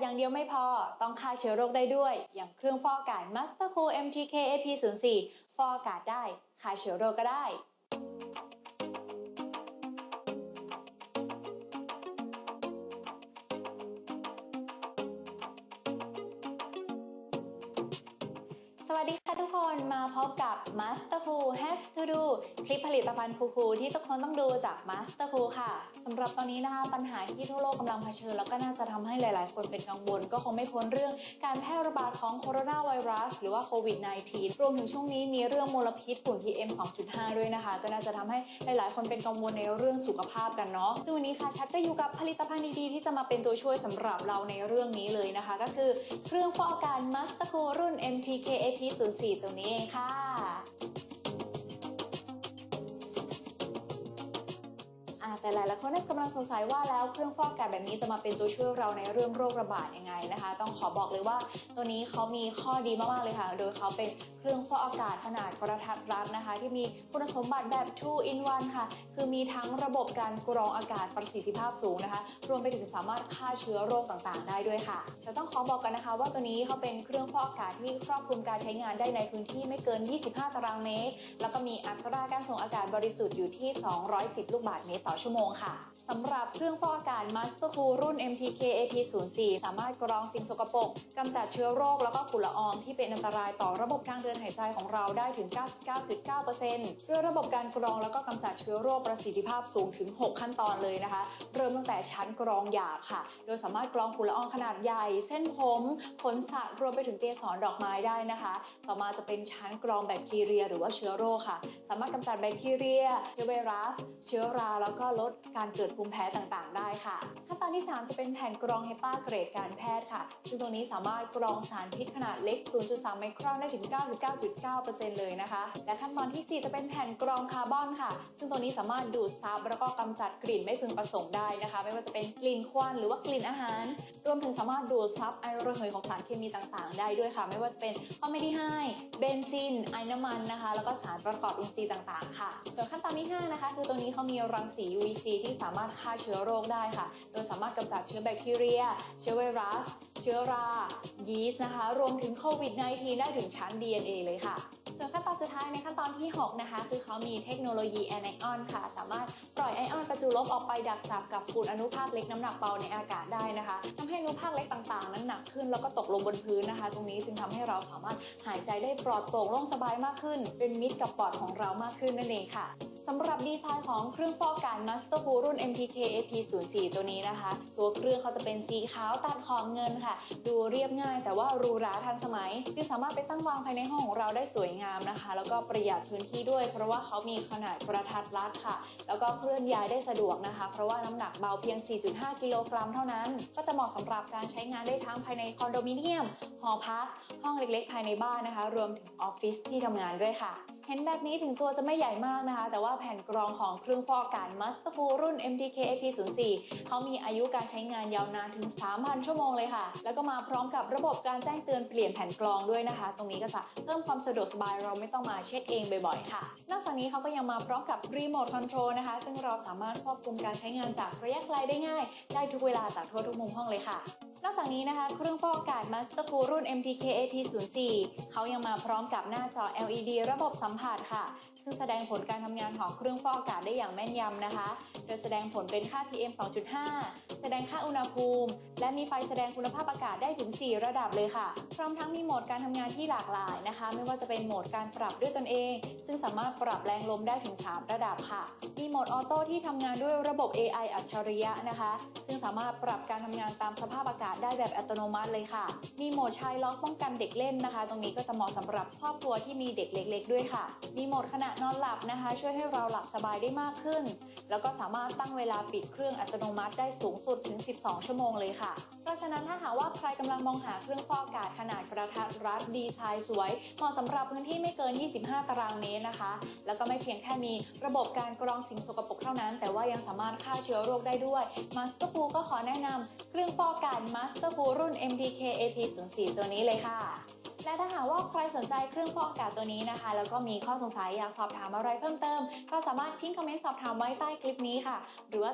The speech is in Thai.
อย่างเดียวไม่พอ ต้องฆ่าเชื้อโรคได้ด้วย อย่างเครื่องฟอกอากาศ Master Cool MTK AP04 ฟอกอากาศได้ฆ่าเชื้อโรคก็ได้ สวัสดีค่ะทุกคนมาพบกับ Master Cool Have to Do คลิปผลิตภัณฑ์คูลๆที่ทุกคนต้องดูจาก Master Cool ค่ะสำหรับตอนนี้นะคะปัญหาที่ทั่วโลกกำลังเผชิญแล้วก็น่าจะทำให้หลายๆ คนเป็นกังวล ก็คงไม่พ้นเรื่องการแพร่ระบาดของโคโรนาไวรัสหรือว่าโควิด -19 รวมถึงช่วงนี้มีเรื่องมลพิษฝุ่น PM 2.5 ด้วยนะคะ ก็น่าจะทำให้หลายๆ คนเป็นกังวลในเรื่องสุขภาพกันเนาะซึ่งวันนี้ค่ะชัดก็อยู่กับผลิตภัณฑ์ดีๆที่จะมาเป็นตัวช่วยสำหรับเราในเรื่องนี้เลยนะคะ ก็คือเครื่องฟอกอากาศ Master Cool รุ่นที่ 04 ตรงนี้เองค่ะ หลายๆคนน่ากำลังสงสัยว่าแล้วเครื่องฟอกอากาศแบบนี้จะมาเป็นตัวช่วยเราในเรื่องโรคระบาดยังไงนะคะ ต้องขอบอกเลยว่าตัวนี้เขามีข้อดีมากๆเลยค่ะ โดยเขาเป็นเครื่องฟอกอากาศขนาดกระทัดรัดนะคะ ที่มีคุณสมบัติแบบ 2 in 1 ค่ะ คือมีทั้งระบบการกรองอากาศประสิทธิภาพสูงนะคะ รวมไปถึงสามารถฆ่าเชื้อโรคต่างๆ ได้ด้วยค่ะแต่ต้องขอบอกกันนะคะ ว่าตัวนี้เขาเป็นเครื่องฟอกอากาศที่ครอบคลุมการใช้งานได้ในพื้นที่ไม่เกิน 25 ตารางเมตร แล้วก็มีอัตราการส่งอากาศบริสุทธิ์อยู่ที่ 210 ลูกบาศก์เมตรต่อชั่วโมงค่ะสำหรับเครื่องฟอกอากาศ Master Cool รุ่น MTK AP04 สามารถกรองสิ่งสกปรกกำจัดเชื้อโรคแล้วก็ฝุ่นละอองที่เป็นอันตรายต่อระบบทางเดินหายใจของเราได้ถึง 99.9%ด้วยระบบการกรองแล้วก็กำจัดเชื้อโรคประสิทธิภาพสูงถึง 6 ขั้นตอนเลยนะคะ เริ่มตั้งแต่ชั้นกรองหยาบค่ะ โดยสามารถกรองฝุ่นละอองขนาดใหญ่ เส้นผมขนสัตว์รวมไปถึงเกสรดอกไม้ได้นะคะ ต่อมาจะเป็นชั้นกรองแบคทีเรียหรือว่าเชื้อโรคค่ะ สามารถกำจัดแบคทีเรียเชื้อไวรัส เชื้อราแล้วก็ลดการเกิดภูมิแพ้ต่างๆ ได้ค่ะ ขั้นตอนที่ 3 จะเป็นแผ่นกรองเฮปาเกรดการแพทย์ค่ะ ซึ่งตรงนี้สามารถกรองสารพิษขนาดเล็ก 0.3 ไมครอนได้ถึง 99.9%เลยนะคะ และขั้นตอนที่ 4 จะเป็นแผ่นกรองคาร์บอนค่ะ ซึ่งตรงนี้สามารถดูดซับแล้วก็กำจัดกลิ่นไม่พึงประสงค์ได้นะคะ ไม่ว่าจะเป็นกลิ่นควันหรือว่ากลิ่นอาหาร รวมถึงสามารถดูดซับไอระเหยของสารเคมีต่างๆ ได้ด้วยค่ะ ไม่ว่าจะเป็นฟอร์มดีไฮเบนซิน ไอน้ำมันนะคะ แล้วก็สารประกอบอินทรีย์ต่างๆ ค่ะ ส่วนขั้นตอนที่5นะคะคือตัวนี้เขามีรังสี VC ที่สามารถฆ่าเชื้อโรคได้ค่ะ โดยสามารถกำจัดเชื้อแบคทีเรีย เชื้อไวรัส เชื้อรา ยีสต์นะคะ รวมถึงโควิด -19 ได้ถึงชั้น DNA เลยค่ะส่วนขั้นตอนสุดท้ายในขั้นตอนที่ 6 นะคะ คือเขามีเทคโนโลยีแอนไอออนค่ะ สามารถปล่อยไอออนประจุลบออกไปดักจับกับฝุ่นอนุภาคเล็กน้ำหนักเบาในอากาศได้นะคะทำให้อนุภาคเล็กต่างๆ นั้นหนักขึ้นแล้วก็ตกลงบนพื้นนะคะ ตรงนี้จึงทำให้เราสามารถหายใจได้ปลอดโปร่งโล่งสบายมากขึ้น เป็นมิตรกับปอดของเรามากขึ้นนั่นเองค่ะ สำหรับดีไซน์ของเครื่องฟอกอากาศ Master Cool รุ่น MTK AP04 ตัวนี้นะคะ ตัวเครื่องเขาจะเป็นสีขาวตัดขอบเงินค่ะ ดูเรียบง่ายแต่ว่าหรูหราทันสมัย จึงสามารถไปตั้งวางภายในห้องของเราได้สวยงามนะคะ แล้วก็ประหยัดพื้นที่ด้วย เพราะว่าเขามีขนาดกระทัดรัดค่ะ แล้วก็เคลื่อนย้ายได้สะดวกนะคะ เพราะว่าน้ำหนักเบาเพียง 4.5 กิโลกรัมเท่านั้น ก็จะเหมาะสำหรับการใช้งานได้ทั้งภายในคอนโดมิเนียมหอพักห้องเล็กๆ ภายในบ้านนะคะ รวมถึงออฟฟิศที่ทำงานด้วยค่ะ เห็นแบบนี้ถึงตัวจะไม่ใหญ่มากนะคะ แต่ว่าแผ่นกรองของเครื่องฟอกอากาศ Master Cool รุ่น MTK AP04 เขามีอายุการใช้งานยาวนานถึง 3,000 ชั่วโมงเลยค่ะ แล้วก็มาพร้อมกับระบบการแจ้งเตือนเปลี่ยนแผ่นกรองด้วยนะคะ ตรงนี้ก็จะเพิ่มความสะดวกสบายเราไม่ต้องมาเช็คเองบ่อยๆค่ะ นอกจากนี้เขาก็ยังมาพร้อมกับรีโมทคอนโทรลนะคะ ซึ่งเราสามารถควบคุมการใช้งานจากระยะไกลได้ง่าย ได้ทุกเวลาจากทั่วทุกมุมห้องเลยค่ะนอกจากนี้นะคะ เครื่องฟอกอากาศ Master Cool รุ่น MTK AP04 เขายังมาพร้อมกับหน้าจอ LED ระบบสัมผัสค่ะ ซึ่งแสดงผลการทำงานของเครื่องฟอกอากาศได้อย่างแม่นยำนะคะ โดยแสดงผลเป็นค่า PM 2.5 แสดงค่าอุณหภูมิ และมีไฟแสดงคุณภาพอากาศได้ถึง 4 ระดับเลยค่ะ พร้อมทั้งมีโหมดการทำงานที่หลากหลายนะคะ ไม่ว่าจะเป็นโหมดการปรับด้วยตนเอง ซึ่งสามารถปรับแรงลมได้ถึง 3 ระดับค่ะ มีโหมดออโต้ที่ทำงานด้วยระบบ AI อัจฉริยะนะคะ ซึ่งสามารถปรับการทำงานตามสภาพอากาศได้แบบอัตโนมัติเลยค่ะ มีโหมดชายล็อกป้องกันเด็กเล่นนะคะ ตรงนี้ก็จะเหมาะสำหรับครอบครัวที่มีเด็กเล็ก ๆ ด้วยค่ะ มีโหมดขณะนอนหลับนะคะ ช่วยให้เราหลับสบายได้มากขึ้น แล้วก็สามารถตั้งเวลาปิดเครื่องอัตโนมัติได้สูงสุดถึง 12 ชั่วโมงเลยค่ะ ราะฉะนั้นถ้าหากว่าใครกำลังมองหาเครื่องฟอกอากาศขนาดกระทัดรัดดีไซน์สวย เหมาะสำหรับพื้นที่ไม่เกิน 25 ตารางเมตรนะคะ แล้วก็ไม่เพียงแค่มีระบบการกรองสิ่งสกปรกเท่านั้น แต่ว่ายังสามารถฆ่าเชื้อโรคได้ด้วย Master Cool ก็ขอแนะนำเครื่องฟอกอากาศ Master Cool รุ่น MTK AP04 ตัวนี้เลยค่ะและถ้าหากว่าใครสนใจเครื่องฟอกอากาศตัวนี้นะคะ แล้วก็มีข้อสงสัยอยากสอบถามอะไรเพิ่มเติม ก็สามารถทิ้งคอมเมนต์สอบถามไว้ใต้คลิปนี้ค่ะ หรือว่า